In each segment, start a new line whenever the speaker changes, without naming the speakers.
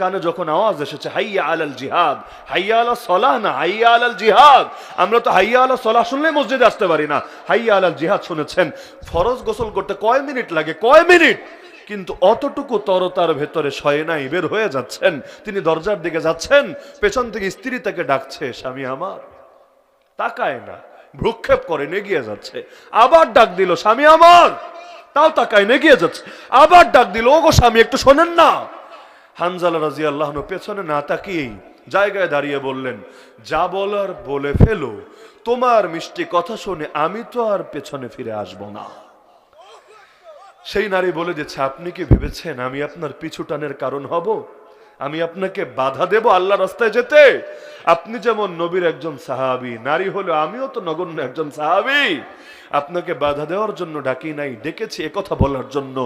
কানে যখন আওয়াজ এসেছে, হাইয়া আলাল জিহাদ, হাইয়া আলা সলাহ না, হাইয়া আলাল জিহাদ? আমরা তো হাইয়া আলা সলাহ শুনলে মসজিদে আসতে পারি না। হাইয়া আলাল জিহাদ শুনেছেন, ফরজ গোসল করতে কয় মিনিট লাগে? কয় মিনিট? কিন্তু অতটুকু তরতার ভেতরে শয়ে নাই বের হয়ে যাচ্ছেন। তিনি দরজার দিকে যাচ্ছেন, পেছন থেকে স্ত্রী তাকে ডাকছে, স্বামী আমার। তাকায় না, ভ্রুক্ষেপ করে নেগিয়ে যাচ্ছে। আবার ডাক দিল, স্বামী আমার। তাও তাকায় নেগিয়ে যাচ্ছে। আবার ডাক দিল, ওগো স্বামী, একটু শোনেন না। হানজালা রাজি আল্লাহ পেছনে না তাকিয়েই জায়গায় দাঁড়িয়ে বললেন, যা বলার বলে ফেলো। তোমার মিষ্টি কথা শুনে আমি তো আর পেছনে ফিরে আসব না। সেই নারী বলে দিচ্ছে আপনি কি ভেবেছেন আমি আপনার পিছু টানের কারণ হব? আমি আপনাকে বাধা দেব আল্লাহ রাস্তায় যেতে। আপনি যেমন নবীর একজন সাহাবি, নারী হলে আমিও তো নগণ্য একজন সাহাবি। আপনাকে বাধা দেওয়ার জন্য ডাকি নাই, ডেকেছি একথা বলার জন্য।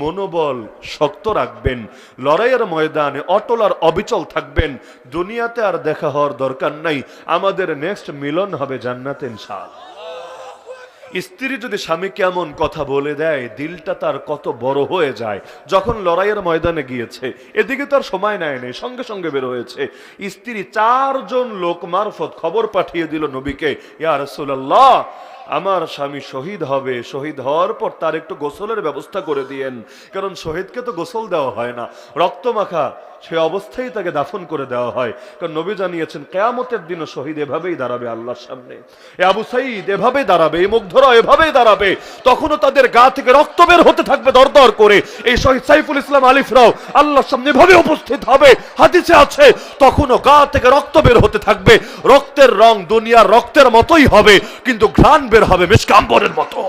মনোবল শক্ত রাখবেন, লড়াইয়ের ময়দানে অটল আর অবিচল থাকবেন। দুনিয়াতে আর দেখা হওয়ার দরকার নাই, আমাদের নেক্সট মিলন হবে জান্নাতে ইনশাআল্লাহ। স্ত্রী যদি স্বামীকে এমন কথা বলে দেয়, দিলটা তার কত বড় হয়ে যায়। যখন লড়াইয়ের ময়দানে গিয়েছে, এদিকে তার সময় নেয় নেই, সঙ্গে সঙ্গে বের হয়েছে। স্ত্রী চারজন লোক মারফত খবর পাঠিয়ে দিল নবীকে, ইয়া রাসূলুল্লাহ আমার স্বামী শহীদ হবে, শহীদ হওয়ার পর তার একটু গোসলের ব্যবস্থা করে দিয়েন। কারণ শহীদকে তো গোসল দেওয়া হয় না। রক্ত মাখা, সে অবস্থায় তাকে দাফন করে দেওয়া হয়। কারণ নবী জানিয়েছেন, কেয়ামতের দিনও শহীদ এভাবেই দাঁড়াবে আল্লাহর সামনে। এ আবু সাইদ এভাবেই দাঁড়াবে, এই মুগ্ধরা এভাবেই দাঁড়াবে। তখনও তাদের গা থেকে রক্ত বের হতে থাকবে দরদর করে। এই শহীদ সাইফুল ইসলাম আলিফরাও আল্লাহর সামনে এভাবে উপস্থিত হবে, হাদিসে আছে, তখনও গা থেকে রক্ত বের হতে থাকবে। রক্তের রং দুনিয়ার রক্তের মতোই হবে, কিন্তু ঘ্রাণ বের হবে মিসকাম্বরের মতো।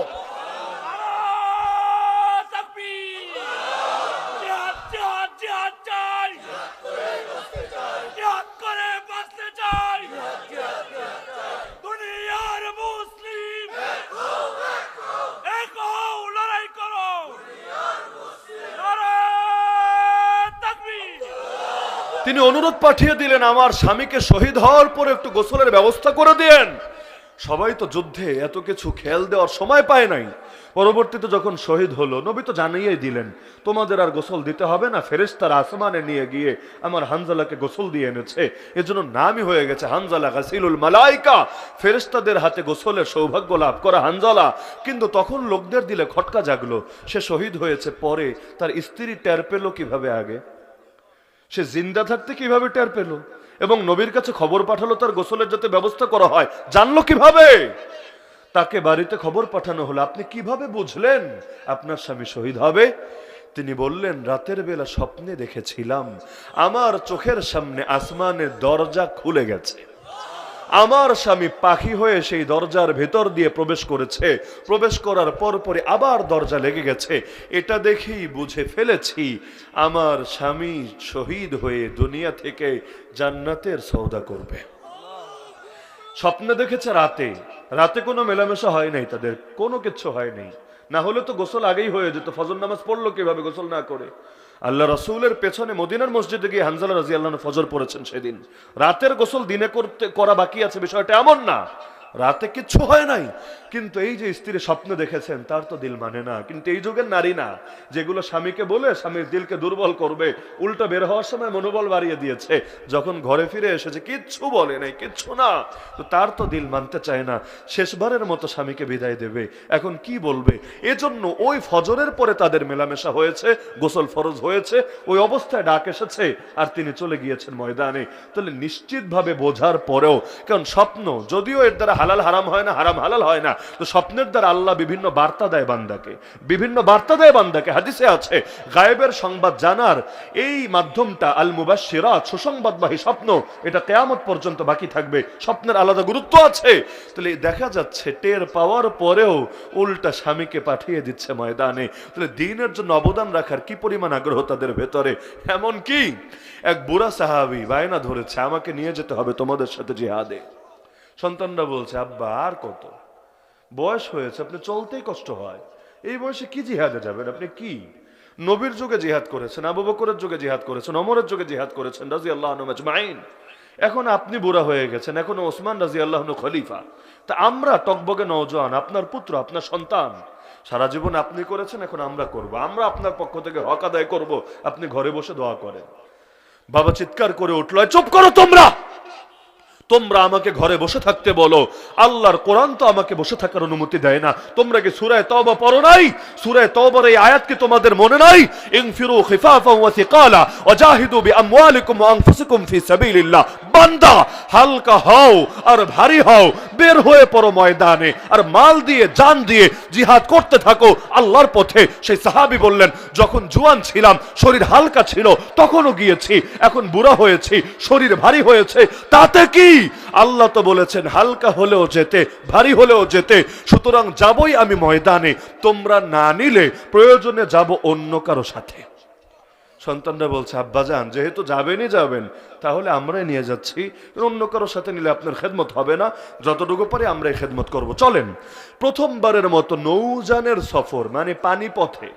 তিনি অনুরোধ পাঠিয়ে দিলেন আমার স্বামীকে শহীদ হওয়ার পর একটু গোসলের ব্যবস্থা করে দিয়েন। সবাই তো যুদ্ধে এত কিছু খেয়াল দেওয়ার সময় পায় নাই। পরবর্তীতে যখন শহীদ হলো, নবী তো জানাইয়াই দিলেন, তোমাদের আর গোসল দিতে হবে না, ফেরেশতারা আসমানে নিয়ে গিয়ে আমার হানজালাকে গোসল দিয়ে এনেছে। এজন্য নামই হয়ে গেছে হানজালা গাসিলুল মালাইকা। ফেরেশতাদের হাতে গোসলের সৌভাগ্য লাভ করা হানজালা। কিন্তু তখন লোকদের দিলে খটকা জাগলো। সে শহীদ হয়েছে পরে, তার স্ত্রী টের পেল কীভাবে আগে? সে জিন্দা থাকতে কীভাবে টের পেল? এবং নবীর কাছে খবর পাঠালো, তার গোসলের যাতে ব্যবস্থা করা হয়। জানলো কীভাবে? তাকে বাড়িতে খবর পাঠানো হলো। আপনি কীভাবে বুঝলেন? আপনার স্বামী শহীদ হবে। তিনি বললেন, রাতের বেলা স্বপ্নে দেখেছিলাম। আমার চোখের সামনে আসমানের দরজা খুলে গেছে। আমার স্বামী পাখি হয়ে সেই দরজার ভেতর দিয়ে প্রবেশ করেছে। প্রবেশ করার পর পরে আবার দরজা লেগে গেছে। এটা দেখেই বুঝে ফেলেছি, আমার স্বামী শহীদ হয়ে দুনিয়া থেকে জান্নাতের সৌদা করবে। স্বপ্নে দেখেছে রাতে। রাতে কোনো মেলামেশা হয় নাই তাদের, কোনো কিছু হয় নাই। না হলে তো গোসল আগেই হয়ে যেত, ফজর নামাজ পড়ল কীভাবে গোসল না করে? আল্লাহ রসুলের পেছনে মদিনার মসজিদে গিয়ে হানজালা রাজি আল্লাহ ফজর পড়েছেন সেদিন। রাতের গোসল দিনে করতে, করা বাকি আছে, বিষয়টা এমন না। রাতে কিচ্ছু হয় নাই। কিন্তু এই যে স্ত্রী স্বপ্ন দেখেছেন, তার তো দিল মানে না। কিন্তু এই যুগের নারী না, যেগুলো স্বামীকে বলে স্বামীর দিলকে দুর্বল করবে, উল্টো বের হওয়ার সময় মনোবল বাড়িয়ে দিয়েছে। যখন ঘরে ফিরে এসেছে, কিচ্ছু বলে নাই, কিচ্ছু না। তো তার তো দিল মানতে চায় না। শেষবারের মতো স্বামীকে বিদায় দেবে। এখন কি বলবে? এজন্য ওই ফজরের পরে তাদের মেলামেশা হয়েছে, গোসল ফরজ হয়েছে, ওই অবস্থায় ডাক এসেছে, আর তিনি চলে গিয়েছেন ময়দানে। তাহলে নিশ্চিতভাবে বোঝার পরেও, কারণ স্বপ্ন, যদিও এর দ্বারা হালাল হারাম হয় না, হারাম হালাল হয় না। তো স্বপ্নের দ্বারা আল্লাহ বিভিন্ন বার্তা দেয় বান্দাকে। বিভিন্ন বার্তা দেয় বান্দাকে। হাদিসে আছে, গায়েবের সংবাদ জানার এই মাধ্যমটা আল মুবাশশিরাত সুসংবাদবাহী স্বপ্ন এটা কেয়ামত পর্যন্ত বাকি থাকবে। স্বপ্নের আলাদা গুরুত্ব আছে। তাহলে দেখা যাচ্ছে, টের পাওয়ার পরেও উল্টা স্বামীকে পাঠিয়ে দিচ্ছে ময়দানে। তাহলে দিনের জন্য অবদান রাখার কি পরিমাণ আগ্রহ তাদের ভেতরে? এমন কি? এক বুড়া সাহাবি বায়না ধরেছে, আমাকে নিয়ে যেতে হবে তোমাদের সাথে জিহাদে। সন্তানরা বলছে, আব্বা, আর কত? বয়স হয়েছে, আপনি চলতেই কষ্ট হয়। এই বয়সে কি জিহাদে যাবেন? আপনি কি? নবীর যুগে জিহাদ করেছেন, আবু বকরের যুগে জিহাদ করেছেন অমরের যুগে জিহাদ করেছেন রাজি আল্লাহ মাইন এখন আপনি বুড়া হয়ে গেছেন, এখন ওসমান রাজি আল্লাহ খলিফা। তা আমরা টকবগে নওজোয়ান, আপনার পুত্র, আপনার সন্তান। সারা জীবন আপনি করেছেন, এখন আমরা করব। আমরা আপনার পক্ষ থেকে হক আদায় করব, আপনি ঘরে বসে দোয়া করেন। বাবা চিৎকার করে উঠল, "এই চুপ করো তোমরা! তোমরা আমাকে ঘরে বসে থাকতে বলো। আল্লাহর কোরআন তো আমাকে বসে থাকার অনুমতি দেয় না। তোমরা কি সূরায়ে তওবা পড়ো নাই? সূরায়ে তওবার এই আয়াত কি তোমাদের মনে নাই? ইনফিরু খিফাফা ওয়া সিকালা ওয়াজাহিদু বিআমওয়ালিকুম ওয়া আনফুসিকুম ফি সাবিলিল্লাহ। বান্দা, হালকা হও আর ভারী হও, বের হয়ে পড়ো ময়দানে আর মাল দিয়ে, জান দিয়ে জিহাদ করতে থাকো। আল্লাহর পথে সেই সাহাবি বললেন, যখন জুয়ান ছিলাম, শরীর হালকা ছিল, তখনও গিয়েছি। এখন বুড়া হয়েছি, শরীর ভারী হয়েছে। তাতে কি আল্লাহ তো বলেছেন, হালকা হলেও যেতে, ভারী হলেও যেতে, সুতরাং যাবই আমি ময়দানে, তোমরা না নিলে প্রয়োজনে যাব অন্য কারও সাথে। সন্তানরা বলছে আব্বাজান যেহেতু যাবেনই যাবেন, তাহলে আমরাই নিয়ে যাচ্ছি। অন্য কারোর সাথে নিলে আপনার খেদমত হবে না। যতটুকু পারি আমরাই খেদমত করব। চলেন, প্রথমবারের মতো নৌজানের সফর মানে পানি পথে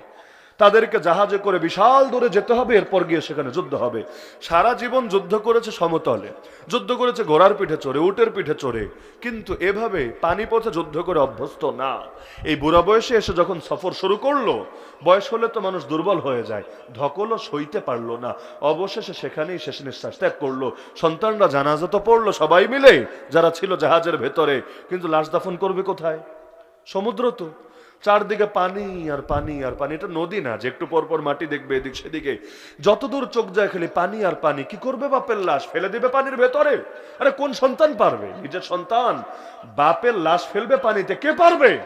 তাদেরকে জাহাজে করে বিশাল দূরে যেতে হবে, এরপর গিয়ে সেখানে যুদ্ধ হবে। সারা জীবন যুদ্ধ করেছে সমতলে, যুদ্ধ করেছে ঘোড়ার পিঠে চড়ে, উটের পিঠে চড়ে, কিন্তু এভাবে পানি পথে যুদ্ধ করে অভ্যস্ত না। এই বুড়া বয়সে এসে যখন সফর শুরু করল, বয়স হলে তো মানুষ দুর্বল হয়ে যায়, ধকলও সইতে পারল না। অবশেষে সেখানেই শেষ নিঃশ্বাস ত্যাগ করল। সন্তানরা জানাজা তো পড়ল সবাই মিলে, যারা ছিল জাহাজের ভেতরে, কিন্তু লাশ দাফন করবে কোথায়? সমুদ্র তো। চারদিকে পানি আর পানি আর পানি। এটা নদী না, যে একটু পর পর মাটি দেখবে এদিক সেদিকে। যতদূর চোখ যায় খালি পানি আর পানি, কি করবে বাপের লাশ? ফেলে দিবে পানির ভেতরে? আরে কোন সন্তান পারবে? নিজের সন্তান। বাপের লাশ ফেলবে পানিতে, কে পারবে?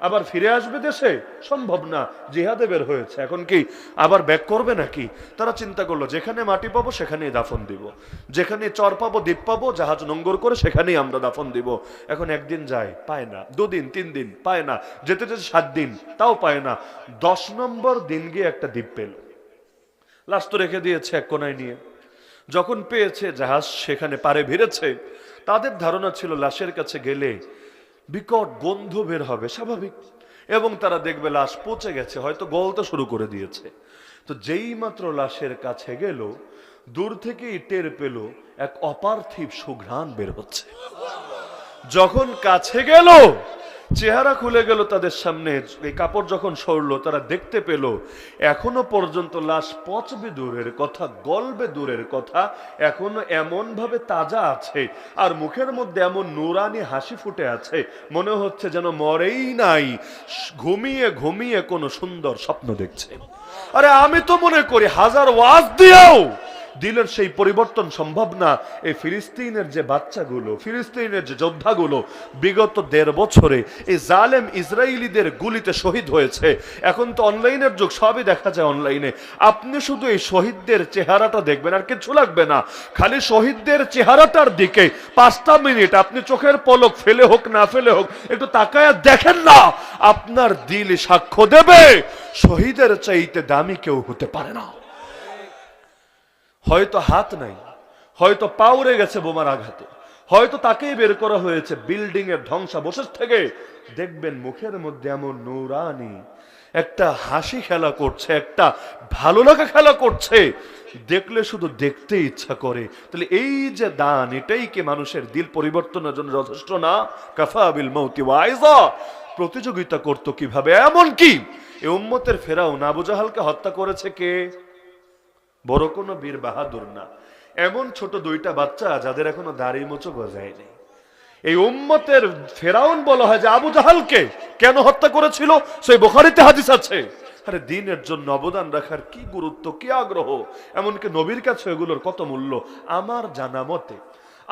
আবার ফিরে আসবে দেশে? সম্ভব না, জিহাদে বের হয়েছে। এখন কি আবার ব্যাক করবে নাকি? তারা চিন্তা করল, যেখানে মাটি পাবো সেখানেই দাফন দিব। যেখানে চর পাবো, দ্বীপ পাবো, জাহাজ নোঙ্গর করে সেখানেই আমরা দাফন দিব। এখন একদিন যায়, পায় না। দুদিন, তিন দিন, পায় না। যেতে যেতে সাত দিন, তাও পায় না। দশ নম্বর দিন গিয়ে একটা দ্বীপ পেল। লাশ তো রেখে দিয়েছে এক কোনায় নিয়ে। যখন পেয়েছে জাহাজ, সেখানে পারে ভিড়েছে। তাদের ধারণা ছিল লাশের কাছে গেলে বিকট গন্ধ বের হবে, স্বাভাবিক। এবং তারা দেখবে লাশ পচে গেছে, হয়তো গলতে শুরু করে দিয়েছে। তো যেই মাত্র লাশের কাছে গেল, দূর থেকেই টের পেল এক অপার্থিব সুঘ্রাণ বের হচ্ছে। যখন কাছে গেল চেহারা খুলে গেল তাদের সামনে। এই কাপড় যখন সরলো, তারা দেখতে পেল, এখনও পর্যন্ত লাশ পচবে দূরের কথা, গলবে দূরের কথা, এখনও এমন ভাবে তাজা আছে। আর মুখের মধ্যে এমন নুরানি হাসি ফুটে আছে, মনে হচ্ছে যেন মরেই নাই। ঘুমিয়ে ঘুমিয়ে কোনো সুন্দর স্বপ্ন দেখছে। আরে আমি তো মনে করি, হাজার ওয়াজ দিয়েও দিলের সেই পরিবর্তন সম্ভব না। এই ফিলিস্তিনের যে বাচ্চাগুলো, ফিলিস্তিনের যে যোদ্ধাগুলো, বিগত দেড় বছরে এই জালেম ইসরায়েলিদের গুলিতে শহীদ হয়েছে। এখন তো অনলাইনের যুগ, সবই দেখা যায় অনলাইনে। আপনি শুধু এই শহীদদের চেহারাটা দেখবেন, আর কিছু লাগবে না। খালি শহীদদের চেহারাটার দিকে পাঁচটা মিনিট, আপনি চোখের পলক ফেলে হোক, না ফেলে হোক, একটু তাকায়া দেখেন না। আপনার দিল সাক্ষ্য দেবে। শহীদের চাইতে দামি কেউ হতে পারে না। হয়তো হাত নাই, হয়তো পা উড়ে গেছে বোমার আঘাতে, হয়তো তাকেই বের করা হয়েছে বিল্ডিং এর ধ্বংসাবশেষ থেকে। দেখবেন মুখের মধ্যে এমন নৌরানি, একটা হাসি খেলা করছে, একটা ভালো লাগা খেলা করছে। দেখলে শুধু দেখতে ইচ্ছা করে। তাহলে এই যে দান, এটাই কি মানুষের দিল পরিবর্তনের জন্য যথেষ্ট না? কাফা বিল মৌতি প্রতিযোগিতা করতো কীভাবে? এমন কি? এ উম্মতের ফেরাও নাবুজাহালকে হত্যা করেছে কে? বড় কোনো বীর বাহাদুর না। এমন ছোট দুইটা বাচ্চা যাদের এখনও দাড়ি মোচো গজায়নি। এই উম্মতের ফেরাউন বলা হয় যে আবু জাহালকে কেন হত্যা করেছিল? সেই বোখারিতে হাদিস আছে। আরে দিনের জন্য অবদান রাখার কি গুরুত্ব, কি আগ্রহ? এমনকি নবীর কাছে এগুলোর কত মূল্য? আমার জানা মতে,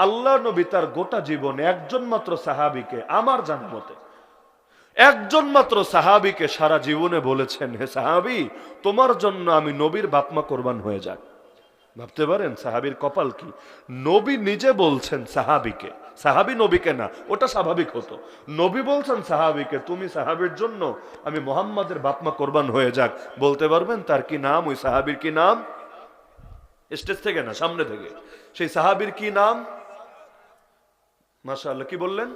আল্লাহ নবী তার গোটা জীবনে একজন মাত্র সাহাবিকে আমার জানা মতে একজন মাত্র সাহাবিকে সারা জীবনে বলেছেন, হে সাহাবি, তোমার জন্য আমি নবীর বাপমা কোরবান হয়ে যাক। ভাবতে পারেন, সাহাবির কপাল কি? নবী নিজে বলছেন সাহাবিকে। সাহাবি নবীকে না, ওটা স্বাভাবিক হতো। নবী বলছেন সাহাবিকে, তুমি সাহাবির জন্য আমি মোহাম্মদের বাপমা কোরবান হয়ে যাক। বলতে পারবেন, তার কি নাম? ওই সাহাবির কি নাম? স্টেজ থেকে না, সামনে থেকে। সেই সাহাবির কি নাম? মাশা কি বললেন?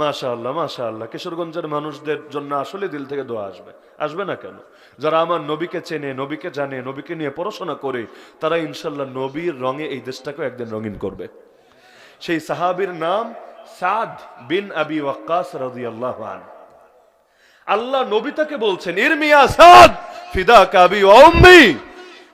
মাশা আল্লাহ মাশা আল্লাহ কিশোরগঞ্জের মানুষদের জন্য আসলে দিল থেকে দোয়া আসবে। আসবে না কেন? যারা আমার নবীকে চেনে, নবীকে জানে, নবীকে নিয়ে পড়াশোনা করে, তারা ইনশাল্লাহ নবীর রঙে এই দেশটাকে একদিন রঙিন করবে। সেই সাহাবীর নাম সাদ বিন আবি ওয়াক্কাস রাদিয়াল্লাহু আন আল্লাহ নবী তাকে বলছেন, ইরমিয়া সাদ ফিদা কাবি অম্মি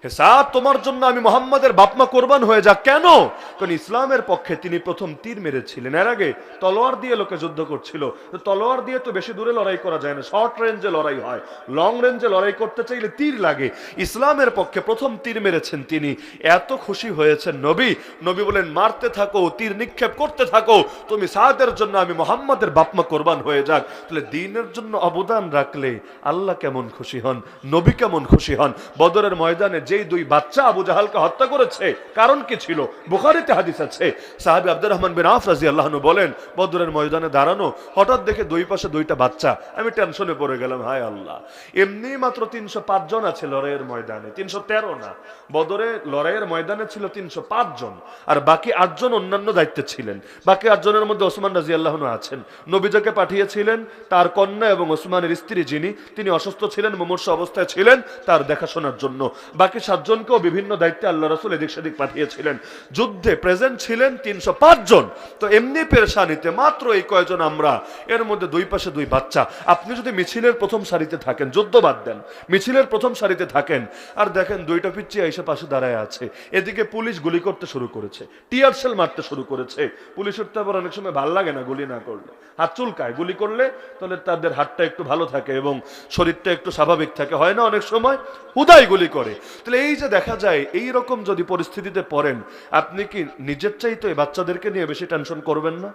হে সাদ তোমার জন্য আমি মোহাম্মদের বাপমা কোরবান হয়ে যাক। কেন? কারণ ইসলামের পক্ষে তিনি প্রথম তীর মেরেছিলেন। এর আগে তলোয়ার দিয়ে লোকে যুদ্ধ করছিল। তলোয়ার দিয়ে তো বেশি দূরে লড়াই করা যায় না। শর্ট রেঞ্জে লড়াই হয়। লং রেঞ্জে লড়াই করতে চাইলে তীর লাগে। ইসলামের পক্ষে প্রথম তীর মেরেছেন তিনি। এত খুশি হয়েছেন নবী। নবী বলেন, মারতে থাকো, তীর নিক্ষেপ করতে থাকো। তুমি সাদের জন্য আমি মোহাম্মদের বাপমা কোরবান হয়ে যাক। তাহলে দিনের জন্য অবদান রাখলে আল্লাহ কেমন খুশি হন? নবী কেমন খুশি হন? বদরের ময়দানে যেই দুই বাচ্চা আবু জাহালকে হত্যা করেছে, কারণ কি ছিল? বুখারিতে হাদিস আছে। সাহাবি আব্দুর রহমান বিন আফ রাজি আল্লাহনু বলেন, বদরের ময়দানে দাঁড়ানো, হঠাৎ দেখে দুই পাশে দুইটা বাচ্চা। আমি টেনশনে পড়ে গেলাম, হায় আল্লাহ। এমনি মাত্র তিনশো পাঁচ জন আছে লড়াইয়ের ময়দানে, তিনশো তেরো না। বদরে লড়াইয়ের ময়দানে ছিল তিনশো পাঁচ জন, আর বাকি আটজন অন্যান্য দায়িত্বে ছিলেন। বাকি আটজনের মধ্যে ওসমান রাজি আল্লাহনু আছেন। নবীজাকে পাঠিয়েছিলেন তার কন্যা এবং ওসমানের স্ত্রী যিনি, তিনি অসুস্থ ছিলেন, মুমূর্ষ অবস্থায় ছিলেন তার দেখাশোনার জন্য। বাকি সাতজনকেও বিভিন্ন দায়িত্বে আল্লাহ রসুল এদিক সেদিক পাঠিয়েছিলেন। যুদ্ধে প্রেজেন্ট ছিলেন তিনশো জন। তো এমনি পেরেশানিতে মাত্র এই কয়জন আমরা? এর মধ্যে দুই পাশে দুই বাচ্চা। আপনি যদি মিছিলের প্রথম সারিতে থাকেন, যুদ্ধ বাদ দেন, মিছিলের প্রথম সারিতে থাকেন, আর দেখেন দুইটা পিচ্ছি এসে পাশে দাঁড়ায় আছে। এদিকে পুলিশ গুলি করতে শুরু করেছে, টিয়ার সেল মারতে শুরু করেছে। পুলিশের তো আবার অনেক সময় ভালো লাগে না গুলি না করলে। হাত চুলকায় গুলি করলে, তাহলে তাদের হাতটা একটু ভালো থাকে এবং শরীরটা একটু স্বাভাবিক থাকে। হয় না অনেক সময় হুদাই গুলি করে। তাহলে যে দেখা যায় এই রকম যদি পরিস্থিতিতে পড়েন, আপনি কি নিজের চাইতে বাচ্চাদেরকে নিয়ে বেশি টেনশন করবেন না?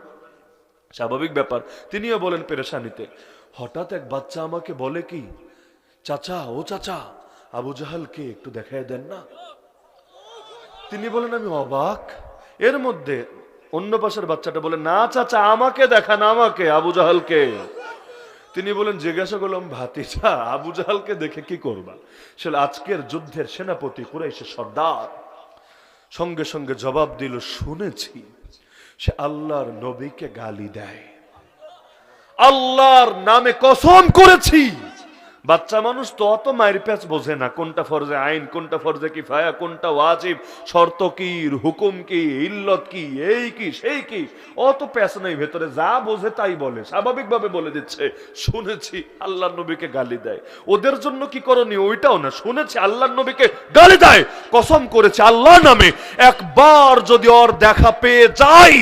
স্বাভাবিক ব্যাপার। তিনিও বলেন পেরেশানিতে, হঠাৎ এক বাচ্চা আমাকে বলে কি, চাচা, ও চাচা, আবু জাহালকে একটু দেখায় দেন না? তিনি বলেন, আমি অবাক। এর মধ্যে অন্য পাশের বাচ্চাটা বলে, না চাচা, আমাকে দেখান, আমাকে, আবু জাহালকে। তিনি বলেন, জিজ্ঞাসা করলাম, ভাতিজা, আবু জাহালকে দেখে কি করবা? সে আজকের যুদ্ধের সেনাপতি কুরাইশে সর্দার। সঙ্গে সঙ্গে জবাব দিল, শুনেছি, সে আল্লাহর নবীকে গালি দেয়। আল্লাহর নামে কসম করেছি। বাচ্চা মানুষ তো অত মায়ের প্যাচ বোঝে না, কোনটা ফরজে আইন, কোনটা ফরজে কি ফায়া কোনটা ওয়াজিব, শর্ত কি, হুকুম কি, ইল্লত কি, এই কি, সেই কি, অত প্যাচ নাই ভেতরে, যা বোঝে তাই বলে, স্বাভাবিকভাবে বলে দিচ্ছে, শুনেছি আল্লাহ নবীকে গালি দেয়, ওদের জন্য কি করণীয় ওইটাও না, শুনেছি আল্লাহ নবীকে গালি দেয়, কসম করেছে আল্লাহ নামে, একবার যদি ওর দেখা পেয়ে যাই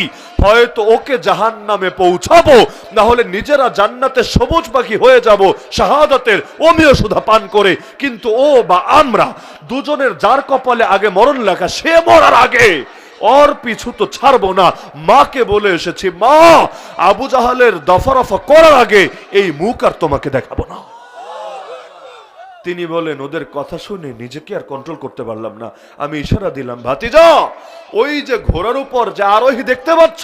হয়তো ওকে জাহান নামে পৌঁছাবো না হলে নিজেরা জান্নাতে সবুজ পাখি হয়ে যাব, শাহাদাতের অমীয় সুধা পান করে। কিন্তু ও বা আমরা দুজনের যার কপালে আগে মরণ লেখা সে মরার আগে ওর পিছু তো ছাড়বো না। মাকে বলে এসেছি, মা, আবু জাহালের দফা রফা করার আগে এই মুখ আর তোমাকে দেখাবো না। তিনি বলেন, ওদের কথা শুনে নিজেকে আর কন্ট্রোল করতে পারলাম না। আমি ইশারা দিলাম, ভাতিজা, ওই যে ঘোড়ার উপর যে আরোহী দেখতে পাচ্ছ,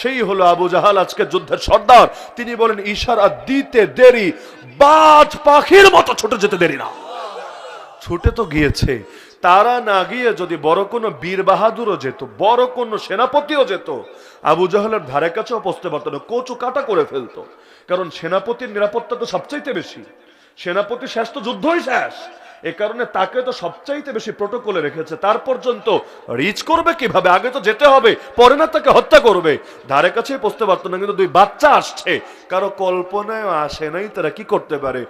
সেই হলো আবু জাহাল আজকে যুদ্ধের সর্দার। তিনি বলেন, ইশারা দিতে দেরি, বাজ পাখির মতো ছুটে যেতে দেরি না। ছুটে তো গিয়েছে। তারা না গিয়ে যদি বড় কোনো বীর বাহাদুরও যেত, বড় কোনো সেনাপতিও যেত, আবু জাহালের ধারে কাছেও পৌঁছতে পারতো না, কচু কাটা করে ফেলতো। কারণ সেনাপতির নিরাপত্তা তো সবচাইতে বেশি। সেনাপতি শেষ তো যুদ্ধই শেষ। এ কারণে তাকে তো সবচাইতে বেশি প্রোটোকলে রেখেছে। তার পর্যন্ত রিচ করবে কীভাবে? আগে তো যেতে হবে, পরে না তাকে হত্যা করবে। ধারে কাছে পৌঁছতে পারতো না, কিন্তু দুই বাচ্চা আসছে। কারও কল্পনায় আসে নাই, তারা কি করতে পারে?